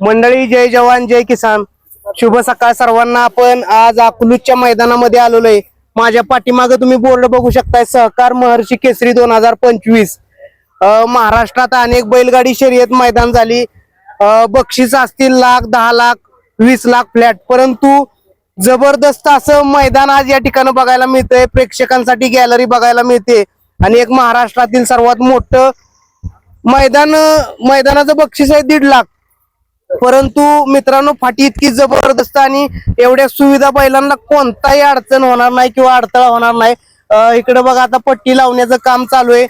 मंडळी जय जवान जय किसान. शुभ सकाळ सर्वांना. आपण आज अकलूजच्या मैदानामध्ये आलेलो आहे माझ्या पाठीमागे तुम्ही बोर्ड बघू शकताय सहकार महर्षी केसरी दोन हजार पंचवीस. महाराष्ट्रात अनेक बैलगाडी शर्यत मैदान झाली. बक्षीस असतील लाख दहा लाख वीस लाख फ्लॅट. परंतु जबरदस्त असं मैदान आज या ठिकाणी बघायला मिळतंय. प्रेक्षकांसाठी गॅलरी बघायला मिळते. आणि एक महाराष्ट्रातील सर्वात मोठं मैदान मैदानाचं बक्षीस आहे दीड लाख. परंतु मित्रांनो फाटी इतकी जबरदस्त आणि एवढ्या सुविधा बैलांना कोणताही अडचण होणार नाही किंवा अडथळा होणार नाही. इकडे बघा आता पट्टी लावण्याचं काम चालू आहे.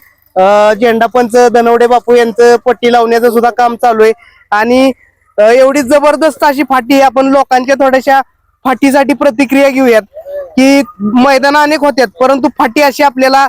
झेंडापंच धनवडे बापू यांचं पट्टी लावण्याचं सुद्धा काम चालू आहे. आणि एवढी जबरदस्त अशी फाटी आपण लोकांच्या थोड्याशा फाटीसाठी प्रतिक्रिया घेऊयात की मैदान अनेक होत्यात परंतु फाटी अशी आपल्याला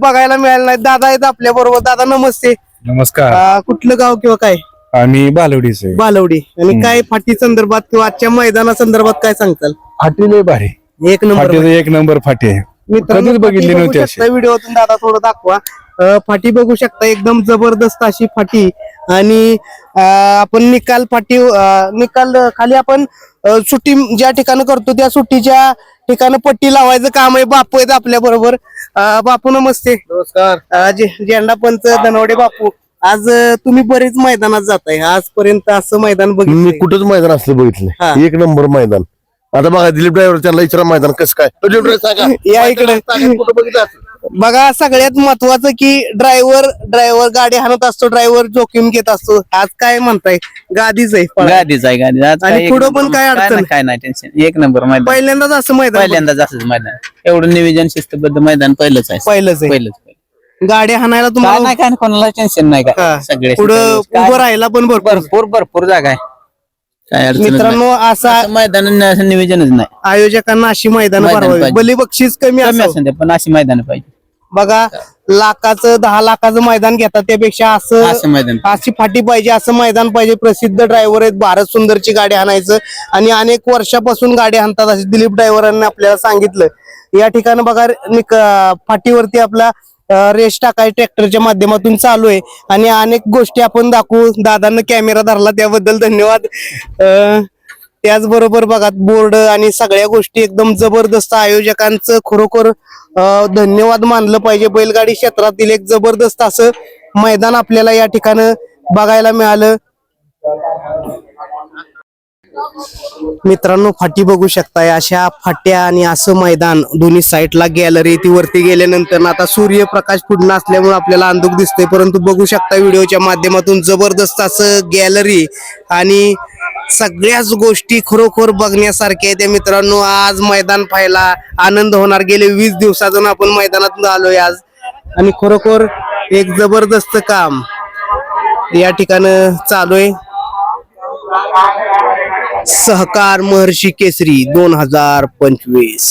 बघायला मिळाली नाही. दादा आहेत आपल्या बरोबर दादा नमस्ते. नमस्कार. कुठलं गाव किंवा काय? आम्ही बालवडीचे बालवडी. आणि काय फाटी संदर्भात किंवा आजच्या मैदाना संदर्भात काय सांगताल? फाटी लय भारी. एक नंबर एक नंबर फाटी आहे. मित्रांनो, कधीच बघितली फाटी बघू नव्हती अशी. व्हिडिओतून दादा थोडं दाखवा. अं, फाटी बघू शकता एकदम जबरदस्त अशी फाटी. आणि अं, आपण निकाल फाटी अं, निकाल खाली आपण अं, सुट्टी ज्या ठिकाणी करतो त्या सुट्टीच्या ठिकाणी पट्टी लावायचं काम आहे. बापू आहेत आपल्या बरोबर. बापू नमस्ते. नमस्कार. झेंडा पंच धनवडे बापू. आज तुम्ही बरेच मैदानात जाताय. आजपर्यंत असं मैदान मी बघितलं कुठंच मैदान असलं हा. बघितलं एक नंबर मैदान. आता बघा दिलीप ड्रायव्हर त्यांना विचारा मैदान कसं काय? तो दिलीप driver सांगा. या इकडे. मैदान कुठं बघितलं असलं? बघा सगळ्यात महत्वाचं की ड्रायव्हर ड्रायव्हर गाडी हाणत असतो ड्रायव्हर जोखीम घेत असतो. आज काय म्हणताय? गादीच आहे पळा. गादीच आहे गादी आज आणि काय एक पुढं नंबर- पण काय अडचण? नाही, काय नाही टेन्शन एक नंबर मैदान. पहिल्यांदाच असं मैदान. पहिल्यांदाच असंच मैदान. एवढं नियोजन शिस्तबद्ध मैदान पहिलंच आहे. पहिलंच आहे. पहिलंच पहिलं. गाडी हाणायला काय तुम्हाला नाही काय नाही, कोणाला टेन्शन नाही हा. काय सगळे पुढं उभं राहायला पण भरपूर. भरपूर भरपूर जागा आहे. काय मित्रांनो असा मैदान असं नियोजनच नाही. आयोजकांना अशी मैदान मैदान भरवावी पाहिजे. बली बक्षीस कमी कमी असं असेल ते पण अशी मैदान पाहिजे. बघा लाखाचं दहा लाखाचं मैदान घेतात त्यापेक्षा असं असं मैदान अशी फाटी पाहिजे असं मैदान पाहिजे. प्रसिद्ध ड्रायव्हर आहेत भारत सुंदरची गाडी हाणायचं. आणि अनेक वर्षापासून गाडी हाणतात असे दिलीप ड्रायव्हरांनी आपल्याला सांगितलं. या ठिकाणी बघा निक- फाटीवरती आपला अं, रेस टाकाय ट्रॅक्टरच्या माध्यमातून चालू आहे. आणि अनेक गोष्टी आपण दाखवू. दादांना कॅमेरा धरला त्याबद्दल धन्यवाद. त्याचबरोबर बघा बोर्ड आणि सगळ्या गोष्टी एकदम जबरदस्त आयोजकांचं खरोखर धन्यवाद मानलं पाहिजे. बैलगाडी क्षेत्रातील एक जबरदस्त असं मैदान आपल्याला या ठिकाण बघायला मिळालं. मित्रांनो फाटी बघू शकताय अशा फाट्या आणि असं मैदान दोन्ही साईडला गॅलरी ती वरती गेल्यानंतर आता सूर्यप्रकाश पुढणं असल्यामुळे आपल्याला अंधुक दिसतंय. परंतु बघू शकता व्हिडिओच्या माध्यमातून जबरदस्त असं गॅलरी आणि सगळ्याच गोष्टी खरोखर बघण्यासारख्या आहेत. त्या मित्रांनो आज मैदान पाहायला आनंद होणार. गेले वीस दिवसातून आपण मैदानातून आलोय आज. आणि खरोखर एक जबरदस्त काम या ठिकाण चालू आहे. सहकार महर्षी केसरी दोन हजार पंचवीस.